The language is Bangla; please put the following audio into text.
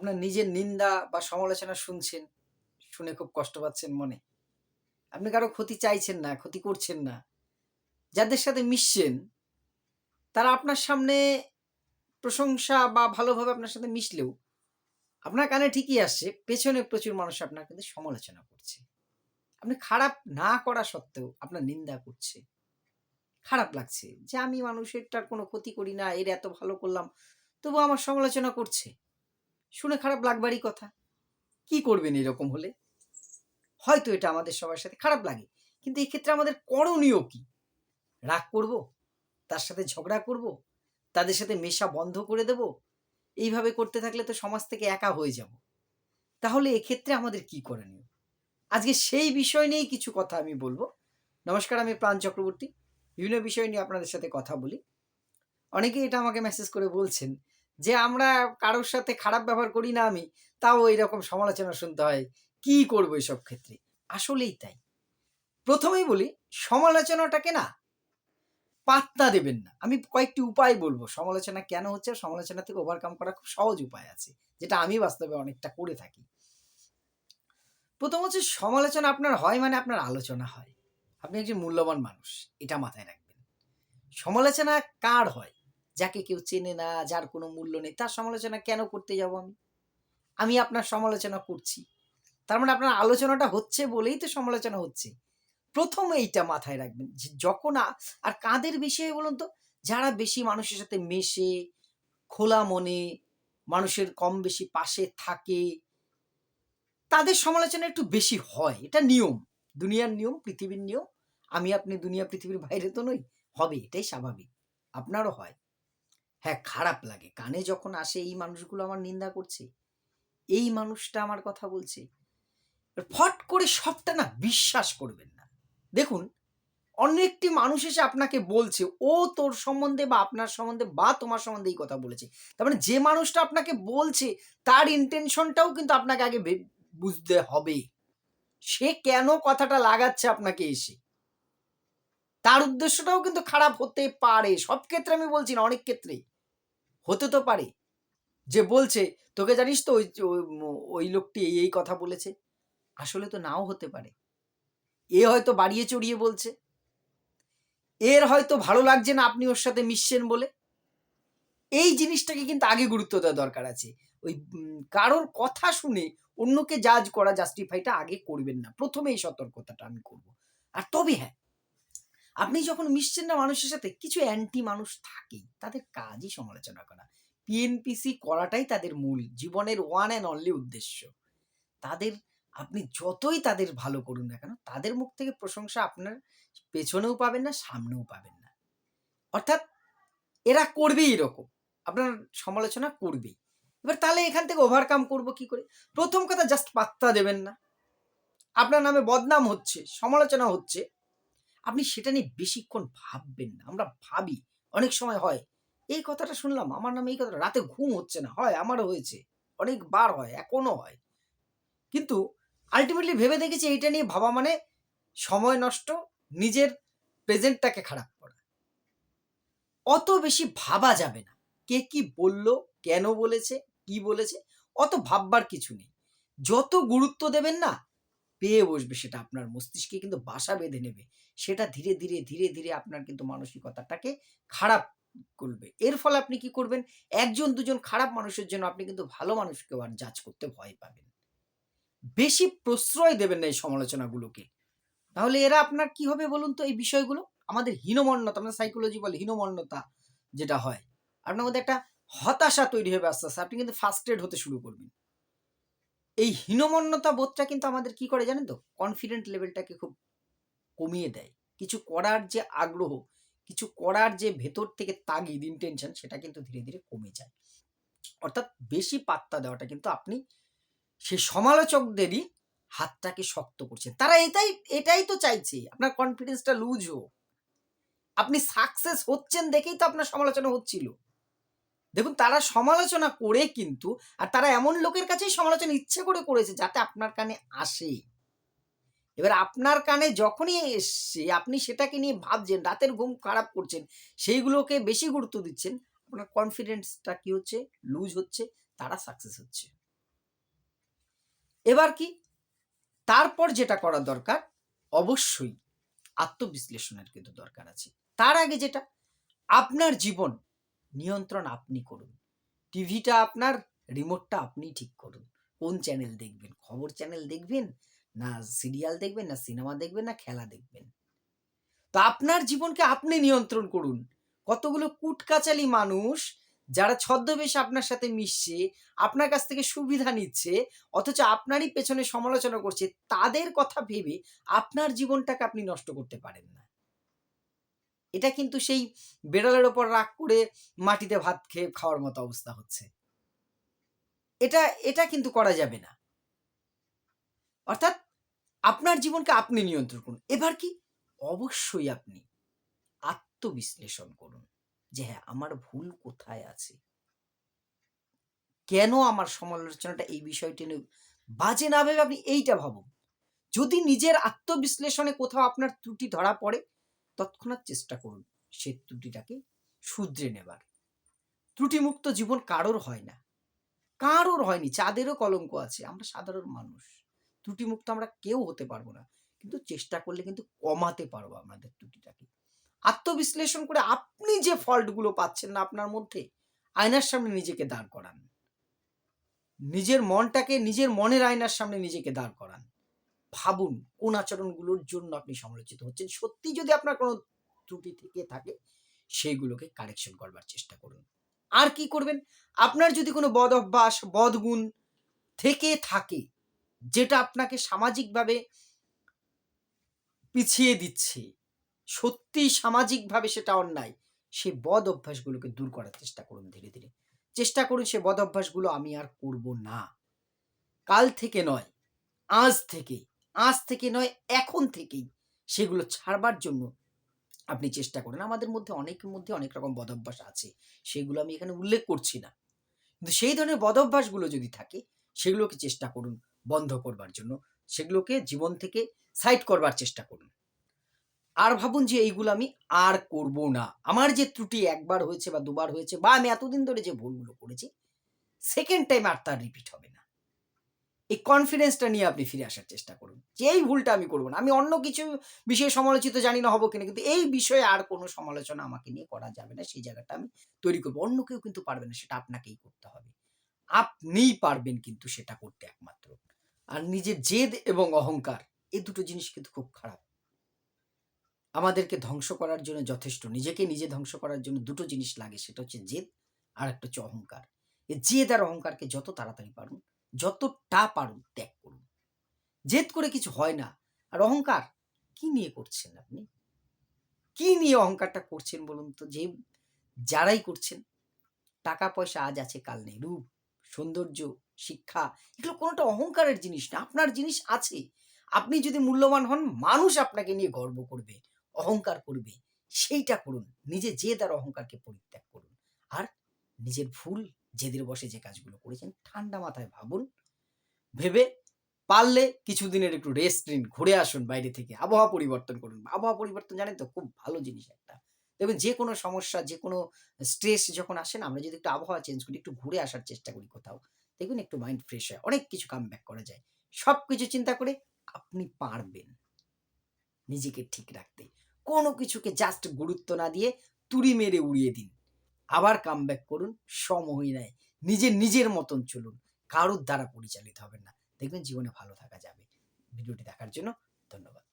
আপনার নিজের নিন্দা বা সমালোচনা শুনছেন, শুনে খুব কষ্ট পাচ্ছেন মনে। আপনি কারও ক্ষতি চাইছেন না, ক্ষতি করছেন না। যাদের সাথে মিশছেন, তারা আপনার সামনে প্রশংসা বা ভালোভাবে আপনার সাথে মিশলেও আপনার কানে ঠিকই আসছে, পেছনে প্রচুর মানুষ আপনার কিন্তু সমালোচনা করছে। আপনি খারাপ না করা সত্ত্বেও আপনার নিন্দা করছে। খারাপ লাগছে যে আমি মানুষেরটার কোনো ক্ষতি করি না, এর এত ভালো করলাম, তবুও আমার সমালোচনা করছে। শুনে খারাপ লাগবারই কথা। কি করবেন এরকম হলে? হয়তো এটা আমাদের সবার সাথে খারাপ লাগে। কিন্তু এক্ষেত্রে আমাদের করণীয় কি? রাগ করব? তার সাথে ঝগড়া করব? তাদের সাথে মেশা বন্ধ করে দেব? এইভাবে করতে থাকলে তো সমাজ থেকে একা হয়ে যাব। তাহলে এক্ষেত্রে আমাদের কি করণীয়? আজকে সেই বিষয় নিয়েই কিছু কথা আমি বলব নমস্কার, আমি প্রাণ চক্রবর্তী। বিভিন্ন বিষয় নিয়ে আপনাদের সাথে কথা বলি। অনেকেই এটা আমাকে মেসেজ করে বলছেন যে আমরা কারোর সাথে খারাপ ব্যবহার করি না আমি, তাও এরকম সমালোচনা শুনতে হয়। কি করব এসব ক্ষেত্রে? আসলেই তাই। প্রথমেই বলি সমালোচনাটাকে না পাত্তা দেবেন না। আমি কয়েকটি উপায় বলব সমালোচনা কেন হচ্ছে? সমালোচনা থেকে ওভারকাম করা খুব সহজ উপায় আছে। যেটা আমি বাস্তবে অনেকটা করে থাকি। প্রথম হচ্ছে সমালোচনা আপনার হয় মানে আপনার আলোচনা হয়। আপনি একজন মূল্যবান মানুষ। এটা মাথায় রাখবেন। সমালোচনা কার হয়? যাকে কেউ চেনে না, যার কোনো মূল্য নেই, তার সমালোচনা কেন করতে যাব আমি? আমি আপনার সমালোচনা করছি। তার মানে আপনার আলোচনাটা হচ্ছে বলেই তো সমালোচনা হচ্ছে। প্রথম এইটা মাথায় রাখবেন যখন আর কাদের বিষয়ে বলুন তো? যারা বেশি মানুষের সাথে মেশে, খোলা মনে, মানুষের কম বেশি পাশে থাকে তাদের সমালোচনা একটু বেশি হয়। এটা নিয়ম। দুনিয়ার নিয়ম, পৃথিবীর নিয়ম। আমি আপনি দুনিয়া পৃথিবীর বাইরে তো নই। হবে এটাই স্বাভাবিক। আপনারও হয়। হ্যাঁ, খারাপ লাগে। কানে যখন আসে এই মানুষগুলো আমার নিন্দা করছে। এই মানুষটা আমার কথা বলছে। ফট করে সবটা না বিশ্বাস করবেন না। দেখুন, অন্য একটি মানুষ এসে আপনাকে বলছে, ও তোর সম্বন্ধে বা আপনার সম্বন্ধে বা তোমার সম্বন্ধে এই কথা বলেছে। তার মানে যে মানুষটা আপনাকে বলছে তার ইনটেনশনটাও কিন্তু আপনাকে আগে বুঝতে হবে। সে কেন কথাটা লাগাচ্ছে আপনাকে এসে? তার উদ্দেশ্যটাও কিন্তু খারাপ হতে পারে। সব ক্ষেত্রে আমি বলছি না, অনেক ক্ষেত্রেই। হতে তো পারে। যে বলছে, "তোকে জানিস তো ওই ওই লোকটি এই, এই কথা বলেছে।" আসলে তো নাও হতে পারে। এ হয়তো বাড়িয়ে চড়িয়ে বলছে। এর হয়তো ভালো লাগছে না আপনি ওর সাথে মিশছেন বলে। এই জিনিসটাকে কিন্তু আগে গুরুত্ব দেওয়া দরকার আছে। ওই কারোর কথা শুনে অন্যকে জাজ করা, জাস্টিফাইটা আগে করবেন না। ১ম এই সতর্কতাটা আমি করব। আর তবে হ্যাঁ, আপনি যখন মিশছেন না মানুষের সাথে, কিছু অ্যান্টি মানুষ থাকেই। তাদের কাজই সমালোচনা করা। পিএনপিসি করাটাই তাদের মূল জীবনের ওয়ান অ্যান্ড অনলি উদ্দেশ্য। তাদের আপনি যতই তাদের ভালো করুন না কেন, তাদের মুখ থেকে প্রশংসা আপনার পেছনেও পাবেন না, সামনেও পাবেন না। অর্থাৎ এরা করবেই এরকম। আপনার সমালোচনা করবেই। এবার তাহলে এখান থেকে ওভারকাম করব কি করে? প্রথম কথা জাস্ট পাত্তা দেবেন না। আপনার নামে বদনাম হচ্ছে, সমালোচনা হচ্ছে। আপনি সেটা নিয়ে বেশিক্ষণ ভাববেন না। আমরা ভাবি। অনেক সময় হয়। এই কথাটা শুনলাম, আমার নামে এই কথাটা, রাতে ঘুম হচ্ছে না। হয়, আমারও হয়েছে। অনেকবার হয়, এখনও হয়। কিন্তু আল্টিমেটলি ভেবে দেখেছি এইটা নিয়ে ভাবা মানে সময় নষ্ট, নিজের প্রেজেন্টটাকে খারাপ করা। অত বেশি ভাবা যাবে না। কে কি বলল, কেন বলেছে, কি বলেছে, অত ভাববার কিছু নেই। যত গুরুত্ব দেবেন না, পেয়ে বসবে সেটা আপনার মস্তিষ্কে কিন্তু বাসা বেঁধে নেবে। সেটা ধীরে, ধীরে, ধীরে, ধীরে আপনার কিন্তু মানসিকতাটাকে খারাপ করবে। এর ফলে আপনি কি করবেন? ১ জন ২ জন খারাপ মানুষের জন্য আপনি কিন্তু ভালো মানুষকেও আর জাজ করতে ভয় পাবেন। বেশি প্রশ্রয় দেবেন না এই সমালোচনাগুলোকে। তাহলে এরা আপনার কি হবে বলুন তো এই বিষয়গুলো? আমাদের হীনমন্যতা, আমরা সাইকোলজি বলে হীনমন্যতা যেটা হয়। আপনার মধ্যে একটা হতাশা তৈরি হবে আস্তে, আস্তে। আপনি কিন্তু ফার্স্ট এড হতে শুরু করবেন। এই হীনমন্যতা বোধটা কিন্তু আমাদের কি করে জানেন তো? কনফিডেন্ট লেভেলটাকে খুব কমিয়ে দেয়। কিছু করার যে আগ্রহ, কিছু করার যে ভেতর থেকে তাগিদ, ইনটেনশন সেটা কিন্তু ধীরে, ধীরে কমে যায়। অর্থাৎ বেশি পাত্তা দেওয়াটা কিন্তু আপনি সেই সমালোচকদেরই হাতটাকে শক্ত করছেন। তারা এটাই এটাই তো চাইছে। আপনার কনফিডেন্সটা লুজ হোক। আপনি সাকসেস হচ্ছেন দেখেই তো আপনার সমালোচনা হচ্ছিল। দেখুন তারা সমালোচনা করে কিন্তু আর তারা এমন লোকের কাছেই সমালোচনা ইচ্ছে করে করেছে যাতে আপনার কানে আসে। এবার আপনার কানে যখনই এসছে আপনি সেটাকে নিয়ে ভাবছেন, রাতের ঘুম খারাপ করছেন, সেইগুলোকে বেশি গুরুত্ব দিচ্ছেন, আপনার কনফিডেন্সটা কি হচ্ছে? লুজ হচ্ছে, তারা সাকসেস হচ্ছে। এবার কি তারপর যেটা করা দরকার অবশ্যই আত্মবিশ্লেষণের কিন্তু দরকার আছে তার আগে যেটা আপনার জীবন নিয়ন্ত্রণ আপনি করুন। টিভিটা আপনার রিমোটটা আপনি ঠিক করুন। কোন চ্যানেল দেখবেন? খবর চ্যানেল দেখবেন? না সিরিয়াল দেখবেন? না সিনেমা দেখবেন? না খেলা দেখবেন? তো আপনার জীবনকে আপনি নিয়ন্ত্রণ করুন। কতগুলো কুটকাচালি মানুষ যারা ছদ্মবেশ আপনার সাথে মিশছে, আপনার কাছ থেকে সুবিধা নিচ্ছে, অথচ আপনারই পেছনে সমালোচনা করছে, তাদের কথা ভেবে আপনার জীবনটাকে আপনি নষ্ট করতে পারেন না। এটা কিন্তু সেই বেড়ালের ওপর রাগ করে মাটিতে ভাত খেয়ে খাওয়ার মতো অবস্থা হচ্ছে। এটা এটা কিন্তু করা যাবে না। অর্থাৎ আপনার জীবনকে আপনি নিয়ন্ত্রণ করুন। এবার কি? অবশ্যই আপনি আত্মবিশ্লেষণ করুন যে হ্যাঁ আমার ভুল কোথায় আছে? কেন আমার সমালোচনাটা এই বিষয়টি নিয়ে বাজে না ভেবে আপনি এইটা ভাবুন। যদি নিজের আত্মবিশ্লেষণে কোথাও আপনার ত্রুটি ধরা পড়ে তৎক্ষণাৎ চেষ্টা করুন সে ত্রুটিটাকে শুধরে নেবার। ত্রুটিমুক্ত জীবন কারোর হয় না। কারোর হয়নি, চাঁদেরও কলঙ্ক আছে। আমরা সাধারণ মানুষ। ত্রুটিমুক্ত আমরা কেউ হতে পারব না। কিন্তু চেষ্টা করলে কিন্তু কমাতে পারব আমাদের ত্রুটিটাকে। আত্মবিশ্লেষণ করে আপনি যে ফল্টগুলো পাচ্ছেন না আপনার মধ্যে, আয়নার সামনে নিজেকে দাঁড় করান। নিজের মনটাকে নিজের মনের আয়নার সামনে নিজেকে দাঁড় করান। ভাবুন কোন আচরণগুলোর জন্য আপনি সমালোচিত হচ্ছেন। সত্যি যদি আপনার কোনো ত্রুটি থেকে থাকে, সেইগুলোকে কারেকশন করবার চেষ্টা করুন। আর কি করবেন? আপনার যদি কোনো বদ অভ্যাস বদগুণ থেকে থাকে, যেটা আপনাকে সামাজিকভাবে পিছিয়ে দিচ্ছে, সত্যি সামাজিকভাবে সেটা অন্যায়, সেই বদ অভ্যাসগুলোকে দূর করার চেষ্টা করুন ধীরে ধীরে। চেষ্টা করুন সে বদ অভ্যাসগুলো আমি আর করব না। কাল থেকে নয়, আজ থেকে আজ থেকে নয়, এখন থেকেই সেগুলো ছাড়বার জন্য আপনি চেষ্টা করেন। আমাদের মধ্যে অনেকের মধ্যে অনেক রকম বদভ্যাস আছে, সেগুলো আমি এখানে উল্লেখ করছি না। কিন্তু সেই ধরনের বদভ্যাসগুলো যদি থাকে, সেগুলোকে চেষ্টা করুন বন্ধ করবার জন্য। সেগুলোকে জীবন থেকে সাইড করবার চেষ্টা করুন। আর ভাবুন যে এইগুলো আমি আর করব না। আমার যে ত্রুটি একবার হয়েছে বা দুবার হয়েছে বা আমি এতদিন ধরে যে ভুলগুলো করেছি সেকেন্ড টাইম আর তার রিপিট হবে না। এই কনফিডেন্সটা নিয়ে আপনি ফিরে আসার চেষ্টা করুন। যে এই ভুলটা আমি করব না, আমি অন্য কিছু বিষয়ে সমালোচিত জানি না, হব কিনা, কিন্তু এই বিষয়ে আর কোনো সমালোচনা আমাকে নিয়ে করা যাবে না, সেই জায়গাটা আমি তৈরি করব। অন্য কেউ কিন্তু পারবে না, সেটা আপনাকেই করতে হবে। আপনিই পারবেন কিন্তু সেটা করতে একমাত্র। আর নিজের জেদ এবং অহংকার এই দুটো জিনিস কিন্তু খুব খারাপ। আমাদেরকে ধ্বংস করার জন্য যথেষ্ট, নিজেকে নিজে ধ্বংস করার জন্য দুটো জিনিস লাগে, সেটা হচ্ছে জেদ আর একটা হচ্ছে অহংকার। এই জেদ আর অহংকারকে যত তাড়াতাড়ি পারুন যতটা পারুন ত্যাগ করুন। জেদ করে কিছু হয় না। আর অহংকার? কি নিয়ে করছেন আপনি? কি নিয়ে অহংকারটা করছেন বলুন তো? যে যারাই করছেন। টাকা পয়সা আজ আছে, কাল নেই। রূপ, সৌন্দর্য, শিক্ষা, এগুলো কোনোটা অহংকারের জিনিস না। আপনার জিনিস আছে। আপনি যদি মূল্যবান হন, মানুষ আপনাকে নিয়ে গর্ব করবে, অহংকার করবে। সেইটা করুন। নিজে জেদ আর অহংকারকে পরিত্যাগ করুন। আর নিজের ভুল জেদের বসে যে কাজগুলো করেছেন, ঠান্ডা মাথায় ভাবুন। ভেবে পারলে কিছুদিনের একটু রেস্ট নিন, ঘুরে আসুন বাইরে থেকে, আবহাওয়া পরিবর্তন করুন। আবহাওয়া পরিবর্তন জানেন তো, খুব ভালো জিনিস একটা। দেখবেন যে কোনো সমস্যা, যে কোনো স্ট্রেস যখন আসে না, আমরা যদি একটু আবহাওয়া চেঞ্জ করি, একটু ঘুরে আসার চেষ্টা করি কোথাও, দেখবেন একটু মাইন্ড ফ্রেশ হয়, অনেক কিছু কাম ব্যাক করা যায়। সব কিছু চিন্তা করে আপনি পারবেন নিজেকে ঠিক রাখতে। কোনো কিছুকে জাস্ট গুরুত্ব না দিয়ে তুড়ি মেরে উড়িয়ে দিন। আবার কাম করুন সমহিনায় নিজে নিজের মতন চলুন, কারোর দ্বারা পরিচালিত হবেন না। দেখবেন জীবনে ভালো থাকা যাবে। ভিডিওটি দেখার জন্য ধন্যবাদ।